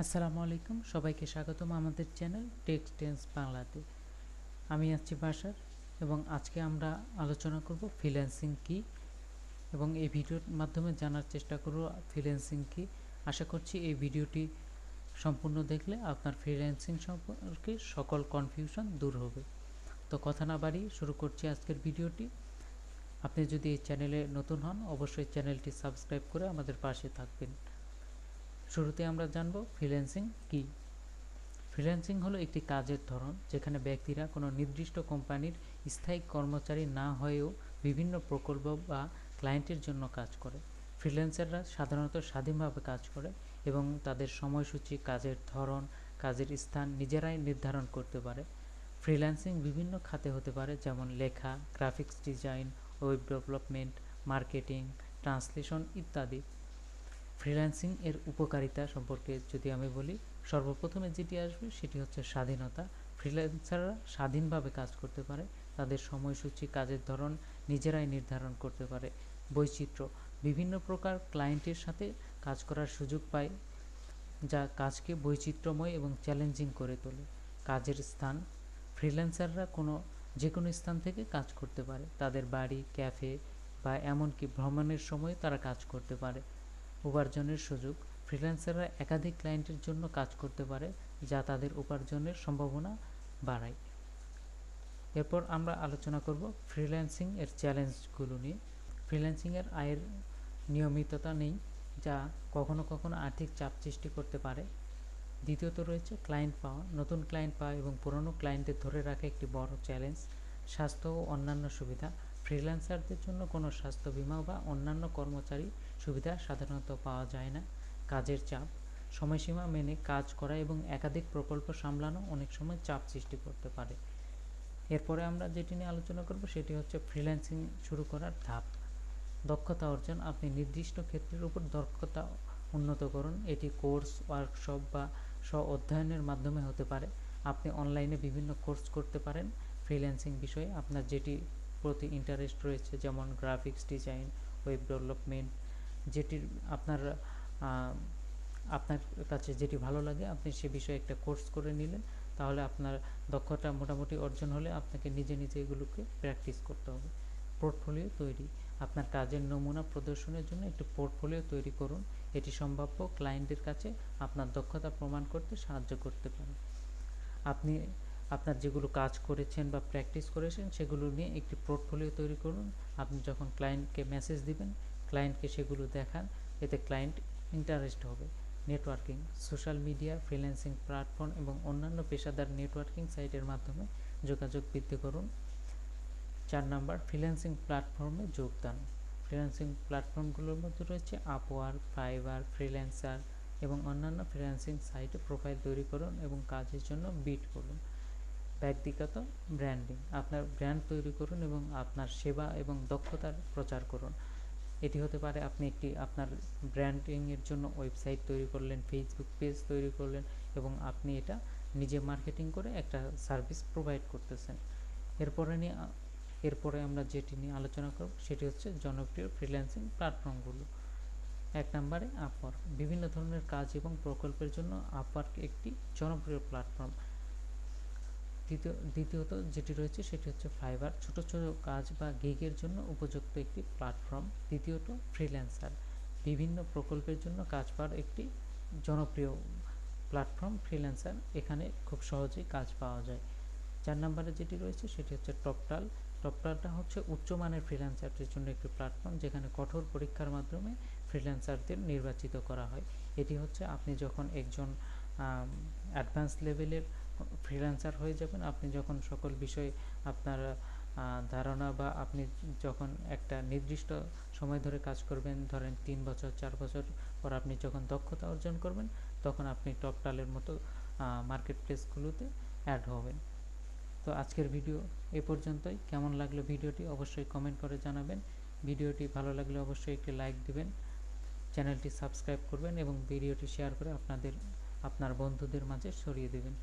আসসালামু আলাইকুম। সবাইকে স্বাগতম আমাদের চ্যানেল টেক্সট টেন্স বাংলাতে। আমি আছি বাসার এবং আজকে আমরা আলোচনা করব ফ্রিল্যান্সিং কি এবং এই ভিডিওর মাধ্যমে জানার চেষ্টা করব ফ্রিল্যান্সিং কি। আশা করছি এই ভিডিওটি সম্পূর্ণ দেখলে আপনার ফ্রিল্যান্সিং সম্পর্কে সকল কনফিউশন দূর হবে। তো কথা না বাড়িয়ে শুরু করছি আজকের ভিডিওটি। আপনি যদি এই চ্যানেলে নতুন হন, অবশ্যই চ্যানেলটি সাবস্ক্রাইব করে আমাদের পাশে থাকবেন। শুরুতে আমরা জানব ফ্রিল্যান্সিং কি? ফ্রিল্যান্সিং হলো একটি কাজের ধরন যেখানে ব্যক্তিরা কোনো নির্দিষ্ট কোম্পানির স্থায়ী কর্মচারী না হয়েও বিভিন্ন প্রকল্প বা ক্লায়েন্টের জন্য কাজ করে। ফ্রিল্যান্সাররা সাধারণত স্বাধীনভাবে কাজ করে এবং তাদের সময়সূচি, কাজের ধরন, কাজের স্থান নিজেরাই নির্ধারণ করতে পারে। ফ্রিল্যান্সিং বিভিন্ন খাতে হতে পারে যেমন লেখা graphics design web development marketing translation ইত্যাদি। ফ্রিল্যান্সিং এর উপকারিতা সম্পর্কে যদি আমি বলি, সর্বপ্রথমে যেটি আসবে সেটি হচ্ছে স্বাধীনতা। ফ্রিল্যান্সাররা স্বাধীনভাবে কাজ করতে পারে, তাদের সময়সূচি, কাজের ধরন নিজেরাই নির্ধারণ করতে পারে। বৈচিত্র্য, বিভিন্ন প্রকার ক্লায়েন্টের সাথে কাজ করার সুযোগ পায়, যা কাজকে বৈচিত্র্যময় এবং চ্যালেঞ্জিং করে তোলে। কাজের স্থান ফ্রিল্যান্সাররা কোনো যে কোনো স্থান থেকে কাজ করতে পারে। তাদের বাড়ি ক্যাফে বা এমনকি ভ্রমণের সময় তারা কাজ করতে পারে। উপার্জনের সুযোগ। ফ্রিল্যান্সাররা একাধিক ক্লায়েন্টের জন্য কাজ করতে পারে, যা তাদের উপার্জনের সম্ভাবনা বাড়ায়। এরপর আমরা আলোচনা করব ফ্রিল্যান্সিং এর চ্যালেঞ্জগুলো নিয়ে। ফ্রিল্যান্সিং এর আয়ের নিয়মিততা নেই, যা কখনো কখনো আর্থিক চাপ সৃষ্টি করতে পারে। দ্বিতীয়ত রয়েছে ক্লায়েন্ট পাওয়া। নতুন ক্লায়েন্ট পাওয়া এবং পুরনো ক্লায়েন্টদের ধরে রাখা একটি বড় চ্যালেঞ্জ। স্বাস্থ্য ও অন্যান্য সুবিধা। ফ্রিল্যান্সারদের জন্য কোনো স্বাস্থ্য বিমা বা অন্যান্য কর্মচারী সুবিধা সাধারণত পাওয়া যায় না। কাজের চাপ, সময়সীমা মেনে কাজ করা এবং একাধিক প্রকল্প সামলানো অনেক সময় চাপ সৃষ্টি করতে পারে। এরপরে আমরা যেটি নিয়ে আলোচনা করব সেটি হচ্ছে ফ্রিল্যান্সিং শুরু করার ধাপ। দক্ষতা অর্জন, আপনি নির্দিষ্ট ক্ষেত্রের উপর দক্ষতা উন্নত করুন। এটি কোর্স, ওয়ার্কশপ বা স্ব অধ্যয়নের মাধ্যমে হতে পারে। আপনি অনলাইনে বিভিন্ন কোর্স করতে পারেন। ফ্রিল্যান্সিং বিষয়ে আপনার যেটি প্রতি ইন্টারেস্ট রয়েছে, যেমন গ্রাফিক্স ডিজাইন ওয়েব ডেভেলপমেন্ট যেটির আপনার আপনার কাছে যেটি ভালো লাগে, আপনি সে বিষয়ে একটা কোর্স করে নিলেন, তাহলে আপনার দক্ষতা মোটামুটি অর্জন হলে আপনাকে নিজে নিজে এগুলোকে প্র্যাকটিস করতে হবে। পোর্টফোলিও তৈরি, আপনার কাজের নমুনা প্রদর্শনের জন্য একটি পোর্টফোলিও তৈরি করুন, এটি সম্ভাব্য ক্লায়েন্টের কাছে আপনার দক্ষতা প্রমাণ করতে সাহায্য করতে পারে। আপনি আপনার যেগুলো কাজ করেছেন বা প্র্যাকটিস করেছেন, সেগুলো নিয়ে একটি পোর্টফোলিও তৈরি করুন। আপনি যখন ক্লায়েন্টকে মেসেজ দিবেন ক্লায়েন্টকে সেগুলো দেখান, এতে ক্লায়েন্ট ইন্টারেস্ট হবে। Networking social media freelancing platform এবং অন্যান্য পেশাদার নেটওয়ার্কিং সাইটের মাধ্যমে যোগাযোগ বৃদ্ধি করুন। চার নাম্বার ফ্রিল্যান্সিং প্ল্যাটফর্মে যোগদান। ফ্রিল্যান্সিং প্ল্যাটফর্মগুলোর মধ্যে রয়েছে আপওয়ার ফাইবার ফ্রিল্যান্সার এবং অন্যান্য ফ্রিল্যান্সিং সাইটে প্রোফাইল তৈরি করুন এবং কাজের জন্য বিট করুন। ব্যক্তিগত ব্র্যান্ডিং আপনার ব্র্যান্ড তৈরি করুন এবং আপনার সেবা এবং দক্ষতার প্রচার করুন। এটি হতে পারে আপনি একটি আপনার ব্র্যান্ডিংয়ের জন্য ওয়েবসাইট তৈরি করলেন ফেসবুক পেজ তৈরি করলেন এবং আপনি এটা নিজে মার্কেটিং করে একটা সার্ভিস প্রোভাইড করতেছেন। এরপরে নিয়ে, এরপরে আমরা যেটি নিয়ে আলোচনা করব সেটি হচ্ছে জনপ্রিয় ফ্রিল্যান্সিং প্ল্যাটফর্মগুলো এক নম্বরে আপওয়ার্ক বিভিন্ন ধরনের কাজ এবং প্রকল্পের জন্য আপওয়ার্ক একটি জনপ্রিয় প্ল্যাটফর্ম দ্বিতীয়, দ্বিতীয়ত যেটি রয়েছে সেটি হচ্ছে ফাইবার ছোট ছোট কাজ বা গিগের জন্য উপযুক্ত একটি প্ল্যাটফর্ম দ্বিতীয়ত ফ্রিল্যান্সার বিভিন্ন প্রকল্পের জন্য কাজ পাওয়ার একটি জনপ্রিয় প্ল্যাটফর্ম ফ্রিল্যান্সার এখানে খুব সহজেই কাজ পাওয়া যায়। চার নম্বরে যেটি রয়েছে সেটি হচ্ছে টপটাল টপটালটা হচ্ছে উচ্চমানের ফ্রিল্যান্সারদের জন্য একটি প্ল্যাটফর্ম যেখানে কঠোর পরীক্ষার মাধ্যমে ফ্রিল্যান্সারদের নির্বাচিত করা হয়। এটি হচ্ছে আপনি যখন একজন অ্যাডভান্স লেভেলের ফ্রিল্যান্সার হয়ে যাবেন। আপনি যখন সকল বিষয়ে আপনার ধারণা বা আপনি যখন একটা নির্দিষ্ট সময় ধরে কাজ করবেন, ধরেন তিন বছর, চার বছর পর আপনি যখন দক্ষতা অর্জন করবেন, তখন আপনি টপটালের মতো মার্কেট প্লেসগুলোতে অ্যাড হবেন। তো আজকের ভিডিও এ পর্যন্তই। কেমন লাগল ভিডিওটি অবশ্যই কমেন্ট করে জানাবেন। ভিডিওটি ভালো লাগলে অবশ্যই একটি লাইক দিবেন চ্যানেলটি সাবস্ক্রাইব করবেন এবং ভিডিওটি শেয়ার করে আপনাদের, আপনার বন্ধুদের মাঝে ছড়িয়ে দেবেন।